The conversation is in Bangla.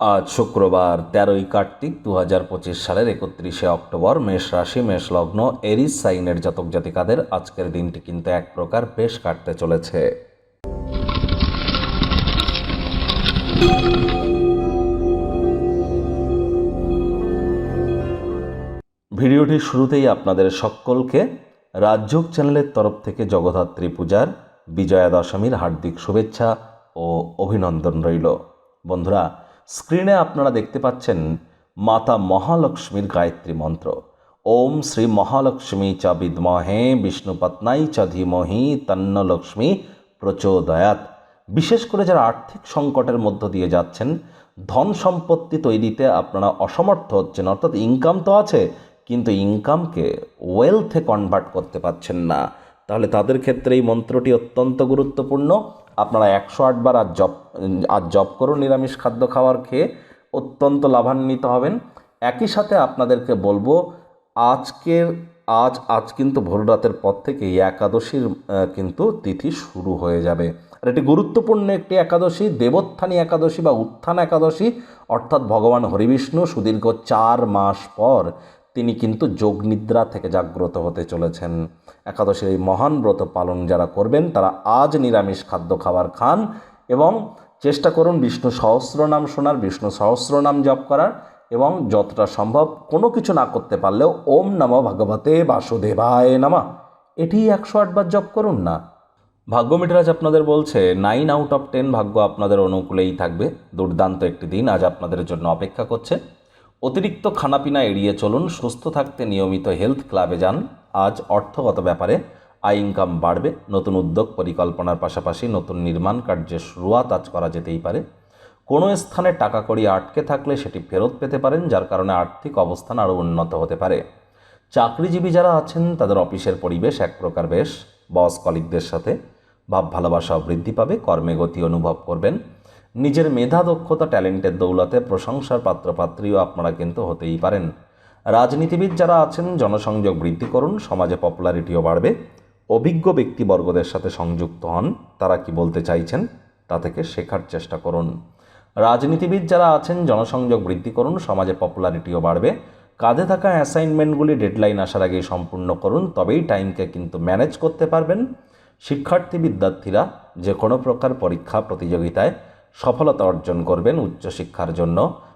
আজ শুক্রবার তেরোই কার্তিক দু হাজার পঁচিশ সালের একত্রিশে অক্টোবর মেষ রাশি, মেষ লগ্ন, এরিস সাইনের জাতক জাতিকাদের আজকের দিনটি কিন্তু এক প্রকার বেশ কাটতে চলেছে। ভিডিওটির শুরুতেই আপনাদের সকলকে রাজযোগ চ্যানেলের তরফ থেকে জগদ্ধাত্রী পূজার বিজয়া দশমীর হার্দিক শুভেচ্ছা ও অভিনন্দন রইল। বন্ধুরা স্ক্রিনে আপনারা দেখতে পাচ্ছেন মাতা মহালক্ষ্মীর গায়ত্রী মন্ত্র। ওম শ্রী মহালক্ষ্মী চ বিদ্মহে বিষ্ণুপত্নাই চ ধীমহি, তন্ন লক্ষ্মী প্রচোদয়াত। বিশেষ করে যারা আর্থিক সংকটের মধ্য দিয়ে যাচ্ছেন, ধন সম্পত্তি তৈরিতে আপনারা অসমর্থ হচ্ছেন, অর্থাৎ ইনকাম তো আছে, কিন্তু ইনকামকে ওয়েলথে কনভার্ট করতে পারছেন না। তাহলে তাদের ক্ষেত্রে এই মন্ত্রটি অত্যন্ত গুরুত্বপূর্ণ। আপনারা একশো আটবার আজ জপ আজ জপ করুন, নিরামিষ খাদ্য খাওয়ার খেয়ে অত্যন্ত লাভান্বিত হবেন। একই সাথে আপনাদেরকে বলব, আজকের, আজ আজ কিন্তু ভোর রাতের পর থেকে একাদশীর কিন্তু তিথি শুরু হয়ে যাবে। আর এটি গুরুত্বপূর্ণ একটি একাদশী, দেবোত্থানী একাদশী বা উত্থান একাদশী, অর্থাৎ ভগবান হরিবিষ্ণু সুদীর্ঘ চার মাস পর তিনি কিন্তু যোগনিদ্রা থেকে জাগ্রত হতে চলেছেন। একাদশীর এই মহান ব্রত পালন যারা করবেন, তারা আজ নিরামিষ খাদ্য খাবার খান এবং চেষ্টা করুন বিষ্ণু সহস্রনাম শোনার, বিষ্ণু সহস্রনাম জপ করার এবং যতটা সম্ভব কোনো কিছু না করতে পারলেও ওম নম ভগবতে বাসুদেবায় নামা। এটি একশো আটবার জপ করুন না। ভাগ্য মিটারাজ আপনাদের বলছে নাইন আউট অফ টেন ভাগ্য আপনাদের অনুকূলেই থাকবে। দুর্দান্ত একটি দিন আজ আপনাদের জন্য অপেক্ষা করছে। অতিরিক্ত খানাপিনা এড়িয়ে চলুন, সুস্থ থাকতে নিয়মিত হেলথ ক্লাবে যান। আজ অর্থগত ব্যাপারে আয় ইনকাম বাড়বে, নতুন উদ্যোগ পরিকল্পনার পাশাপাশি নতুন নির্মাণ কার্যের শুরুয়াত আজ করা যেতেই পারে। কোনো স্থানে টাকা কড়ি আটকে থাকলে সেটি ফেরত পেতে পারেন, যার কারণে আর্থিক অবস্থান আরও উন্নত হতে পারে। চাকরিজীবী যারা আছেন, তাদের অফিসের পরিবেশ এক প্রকার বেশ। বস কলিকদের সাথে ভাব ভালোবাসা বৃদ্ধি পাবে, কর্মে গতি অনুভব করবেন। নিজের মেধা, দক্ষতা, ট্যালেন্টের দৌলতে প্রশংসার পাত্রপাত্রীও আপনারা কিন্তু হতেই পারেন। রাজনীতিবিদ যারা আছেন, জনসংযোগ বৃদ্ধি করুন, সমাজে পপুলারিটিও বাড়বে। অভিজ্ঞ ব্যক্তিবর্গদের সাথে সংযুক্ত হন, তারা কি বলতে চাইছেন, তা থেকে শেখার চেষ্টা করুন। রাজনীতিবিদ যারা আছেন, জনসংযোগ বৃদ্ধি করুন, সমাজে পপুলারিটিও বাড়বে। কাঁধে থাকা অ্যাসাইনমেন্টগুলি ডেডলাইন আসার আগেই সম্পূর্ণ করুন, তবেই টাইমকে কিন্তু ম্যানেজ করতে পারবেন। শিক্ষার্থী বিদ্যার্থীরা যে কোনো প্রকার পরীক্ষা, প্রতিযোগিতায় সফলতা অর্জন করবেন উচ্চশিক্ষার জন্য।